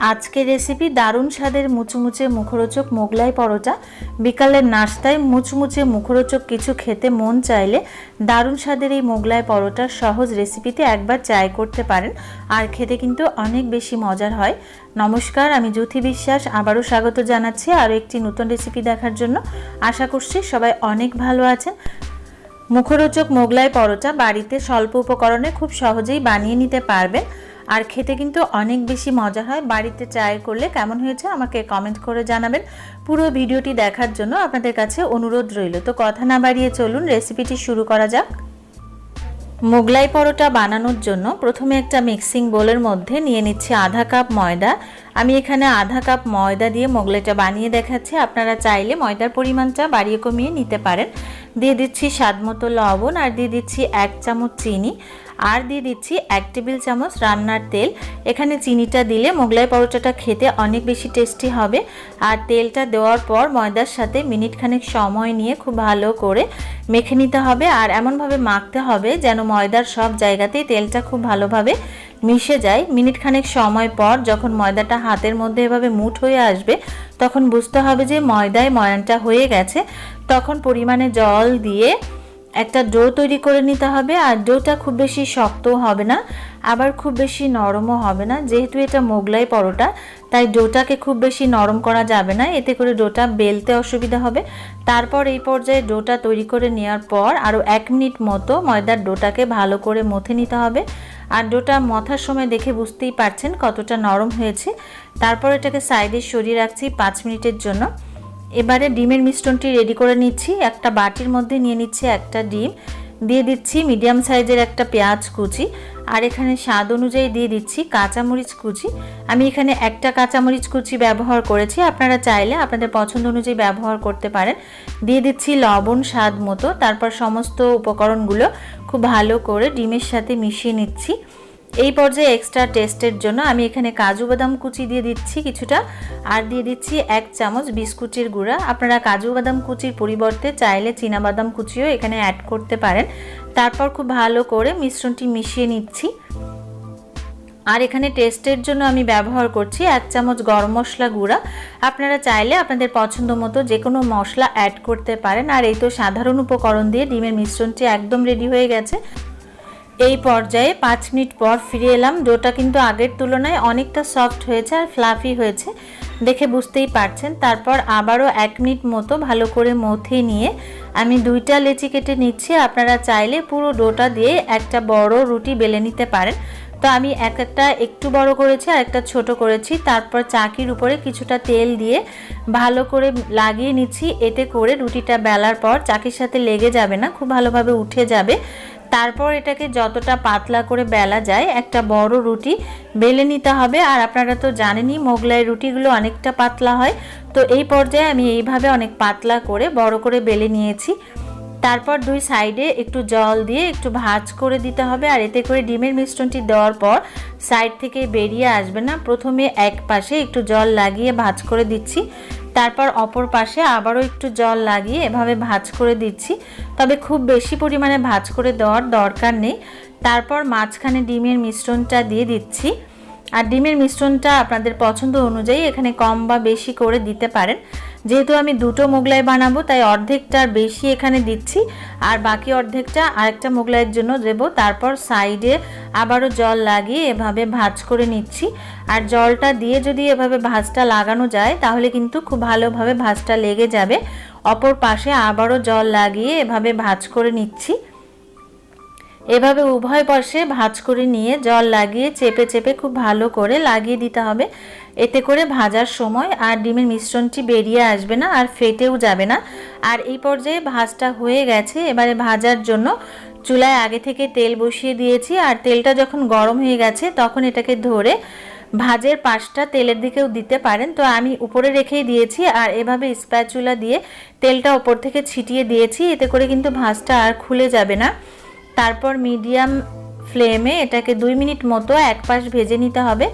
আজকের রেসিপি দারুণ স্বাদের মুচমুচে মুখরোচক মোগলাই পরোটা। বিকালের নাস্তায় মুচমুচে মুখরোচক কিছু খেতে মন চাইলে দারুণ স্বাদের এই মোগলাই পরোটার সহজ রেসিপিতে একবার ট্রাই করতে পারেন। আর খেতে কিন্তু অনেক বেশি মজার হয়। নমস্কার, আমি জ্যোতি বিশ্বাস। আবারও স্বাগত জানাচ্ছি আরও একটি নতুন রেসিপি দেখার জন্য। আশা করছি সবাই অনেক ভালো আছেন। মুখরোচক মোগলাই পরোটা বাড়িতে স্বল্প উপকরণে খুব সহজেই বানিয়ে নিতে পারবেন। আর খেতে কিন্তু অনেক বেশি মজা হয়। বাড়িতে ট্রাই করলে কেমন হয়েছে আমাকে কমেন্ট করে জানাবেন। পুরো ভিডিওটি দেখার জন্য আপনাদের কাছে অনুরোধ রইল। তো কথা না বাড়িয়ে চলুন রেসিপিটি শুরু করা যাক। মোগলাই পরোটা বানানোর জন্য প্রথমে একটা মিক্সিং বোলের মধ্যে নিয়ে নিচ্ছি আধা কাপ ময়দা। আমি এখানে আধা কাপ ময়দা দিয়ে মোগলাইটা বানিয়ে দেখাচ্ছি। আপনারা চাইলে ময়দার পরিমাণটা বাড়িয়ে কমিয়ে নিতে পারেন। দিয়ে দিচ্ছি স্বাদ মতো লবণ আর দিয়ে দিচ্ছি এক চামচ চিনি আর দিয়ে দিচ্ছি এক টেবিল চামচ রান্নার তেল। এখানে চিনিটা দিলে মোগলাই পরোটাটা খেতে অনেক বেশি টেস্টি হবে। আর তেলটা দেওয়ার পর ময়দার সাথে মিনিটখানেক সময় নিয়ে খুব ভালো করে মেখে নিতে হবে। আর এমনভাবে মাখতে হবে যেন ময়দার সব জায়গাতেই তেলটা খুব ভালোভাবে মিশে যায় মিনিট খানেক সময় পর যখন ময়দাটা হাতের মধ্যে এভাবে মুঠ হয়ে আসবে, তখন বুঝতে হবে যে ময়দায় ময়ানটা হয়ে গেছে। তখন পরিমাণে জল দিয়ে একটা ডো তৈরি করে নিতে হবে, আর ডোটা খুব বেশি শক্তও হবে না, আবার খুব বেশি নরমও হবে না। যেহেতু এটা মোগলাই পরোটা, তাই ডোটাকে খুব বেশি নরম করা যাবে না, এতে করে ডোটা বেলতে অসুবিধা হবে। তারপর এই পর্যায়ে ডোটা তৈরি করে নেওয়ার পর আরও এক মিনিট মতো ময়দার ডোটাকে ভালো করে মথে নিতে হবে। আর ডোটা মথার সময় দেখে বুঝতেই পারছেন কতটা নরম হয়েছে। তারপর এটাকে সাইডে সরিয়ে রাখছি পাঁচ মিনিটের জন্য। এবারে ডিমের মিশ্রণটি রেডি করে নিচ্ছি। একটা বাটির মধ্যে নিয়ে নিচ্ছি একটা ডিম। দিয়ে দিচ্ছি মিডিয়াম সাইজের একটা পেঁয়াজ কুচি। আর এখানে স্বাদ অনুযায়ী দিয়ে দিচ্ছি কাঁচামরিচ কুচি। আমি এখানে একটা কাঁচামরিচ কুচি ব্যবহার করেছি। আপনারা চাইলে আপনাদের পছন্দ অনুযায়ী ব্যবহার করতে পারেন। দিয়ে দিচ্ছি লবণ স্বাদ মতো। তারপর সমস্ত উপকরণগুলো খুব ভালো করে ডিমের সাথে মিশিয়ে নিচ্ছি। এই পর্যায়ে এক্সট্রা টেস্টের জন্য আমি এখানে কাজু বাদাম কুচি দিয়ে দিচ্ছি কিছুটা। আর দিয়ে দিচ্ছি এক চামচ বিস্কুটের গুঁড়া। আপনারা কাজু বাদাম কুচির পরিবর্তে চাইলে বাদাম কুচিও এখানে অ্যাড করতে পারেন। তারপর খুব ভালো করে মিশ্রণটি মিশিয়ে নিচ্ছি। আর এখানে টেস্টের জন্য আমি ব্যবহার করছি এক চামচ গরম মশলা গুঁড়া। আপনারা চাইলে আপনাদের পছন্দ মতো যে কোনো মশলা অ্যাড করতে পারেন। আর এই তো সাধারণ উপকরণ দিয়ে ডিমের মিশ্রণটি একদম রেডি হয়ে গেছে। এই পর্যায়ে পাঁচ মিনিট পর ফিরে এলাম। ডোটা কিন্তু আগের তুলনায় অনেকটা সফট হয়েছে আর ফ্লাফি হয়েছে। দেখে বুঝতেই পারছেন। তারপর আবারও এক মিনিট মতো ভালো করে মথে নিয়ে আমি দুইটা লেচি কেটে নিচ্ছি। আপনারা চাইলে পুরো ডোটা দিয়ে একটা বড় রুটি বেলে নিতে পারেন। তো আমি এক একটা একটু বড় করেছি আর একটা ছোট করেছি। তারপর চাকির উপরে কিছুটা তেল দিয়ে ভালো করে লাগিয়ে নিচ্ছি। এতে করে রুটিটা বেলার পর চাকির সাথে লেগে যাবে না, খুব ভালোভাবে উঠে যাবে। তারপর এটাকে যতটা পাতলা করে বেলা যায়, একটা বড় রুটি বেলে নিতে হবে। আর আপনারা তো জানেনই, মোগলাই রুটিগুলো অনেকটা পাতলা হয়। তো এই পর্যায়ে আমি এইভাবে অনেক পাতলা করে বড় করে বেলে নিয়েছি। তারপর দুই সাইডে একটু জল দিয়ে একটু ভাজ করে দিতে হবে, আর এতে করে ডিমের মিশ্রণটি দেওয়ার পর সাইড থেকে বেরিয়ে আসবে না। প্রথমে এক পাশে একটু জল লাগিয়ে ভাজ করে দিচ্ছি, তারপর অপর পাশে আবারও একটু জল লাগিয়ে এভাবে ভাজ করে দিচ্ছি। তবে খুব বেশি পরিমাণে ভাজ করে দেওয়ার দরকার নেই। তারপর মাঝখানে ডিমের মিশ্রণটা দিয়ে দিচ্ছি। আর ডিমের মিশ্রণটা আপনাদের পছন্দ অনুযায়ী এখানে কম বা বেশি করে দিতে পারেন। যেহেতু আমি দুটো মোগলাই বানাবো, তাই অর্ধেকটার বেশি এখানে দিচ্ছি। আর বাকি অর্ধেকটা আরেকটা মোগলাইয়ের জন্য দেবো। তারপর সাইডে আবারও জল লাগিয়ে এভাবে ভাজ করে নিচ্ছি। আর জলটা দিয়ে যদি এভাবে ভাজটা লাগানো যায়, তাহলে কিন্তু খুব ভালোভাবে ভাজটা লেগে যাবে। অপর পাশে আবারও জল লাগিয়ে এভাবে ভাজ করে নিচ্ছি। এভাবে উভয় পাশে ভাজ করে নিয়ে জল লাগিয়ে চেপে চেপে খুব ভালো করে লাগিয়ে দিতে হবে। এতে করে ভাজার সময় আর ডিমের মিশ্রণটি বেরিয়ে আসবে না আর ফেটেও যাবে না। আর এই পর্যায়ে ভাজটা হয়ে গেছে। এবারে ভাজার জন্য চুলায় আগে থেকে তেল বসিয়ে দিয়েছি আর তেলটা যখন গরম হয়ে গেছে তখন এটাকে ধরে ভাজের পাশটা তেলের দিকেও দিতে পারেন। তো আমি উপরে রেখেই দিয়েছি আর এভাবে স্প্যাচুলা দিয়ে তেলটা ওপর থেকে ছিটিয়ে দিয়েছি। এতে করে কিন্তু ভাজটা আর খুলে যাবে না। তারপর মিডিয়াম ফ্লেমে এটাকে দুই মিনিট মতো এক পাশ ভেজে নিতে হবে।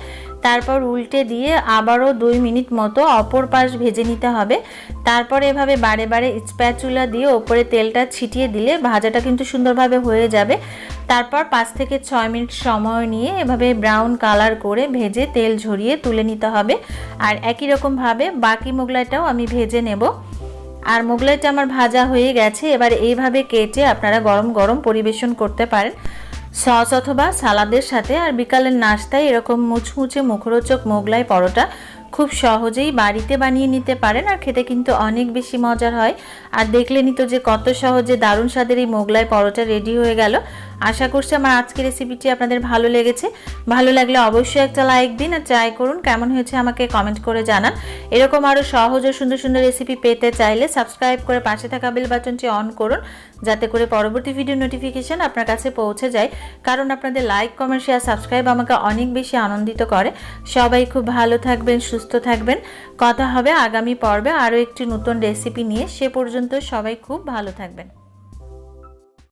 তারপর উল্টে দিয়ে আবারও দুই মিনিট মতো অপর পাশ ভেজে নিতে হবে। তারপর এভাবে বারে বারে স্প্যাচুলা দিয়ে ওপরে তেলটা ছিটিয়ে দিলে ভাজাটা কিন্তু সুন্দরভাবে হয়ে যাবে। তারপর পাঁচ থেকে ছয় মিনিট সময় নিয়ে এভাবে ব্রাউন কালার করে ভেজে তেল ঝরিয়ে তুলে নিতে হবে। আর একই রকমভাবে বাকি মোগলাইটাও আমি ভেজে নেব। আর মোগলাইটা আমার ভাজা হয়ে গেছে। এবার এইভাবে কেটে আপনারা গরম গরম পরিবেশন করতে পারেন। সস অথবা সালাদের সাথে আর বিকালের নাস্তায় এরকম মুচমুচে মুখরোচক মোগলাই পরোটা খুব সহজেই বাড়িতে বানিয়ে নিতে পারেন আর খেতে কিন্তু অনেক বেশি মজার হয়। আর দেখলেনই তো যে কত সহজে দারুণ স্বাদের এই মোগলাই পরোটা রেডি হয়ে গেল। আশা করছি আমার আজকের রেসিপিটি আপনাদের ভালো লেগেছে। ভালো লাগলে অবশ্যই একটা লাইক দিন আর ট্রাই করুন। কেমন হয়েছে আমাকে কমেন্ট করে জানান। এরকম আরও সহজ ও সুন্দর সুন্দর রেসিপি পেতে চাইলে সাবস্ক্রাইব করে পাশে থাকা বেল বাটনটি অন করুন, যাতে করে পরবর্তী ভিডিও নোটিফিকেশান আপনার কাছে পৌঁছে যায়। কারণ আপনাদের লাইক কমেন্ট শেয়ার সাবস্ক্রাইব আমাকে অনেক বেশি আনন্দিত করে। সবাই খুব ভালো থাকবেন, সুস্থ থাকবেন। কথা হবে আগামী পর্বে আরও একটি নতুন রেসিপি নিয়ে। সে পর্যন্ত সবাই খুব ভালো থাকবেন।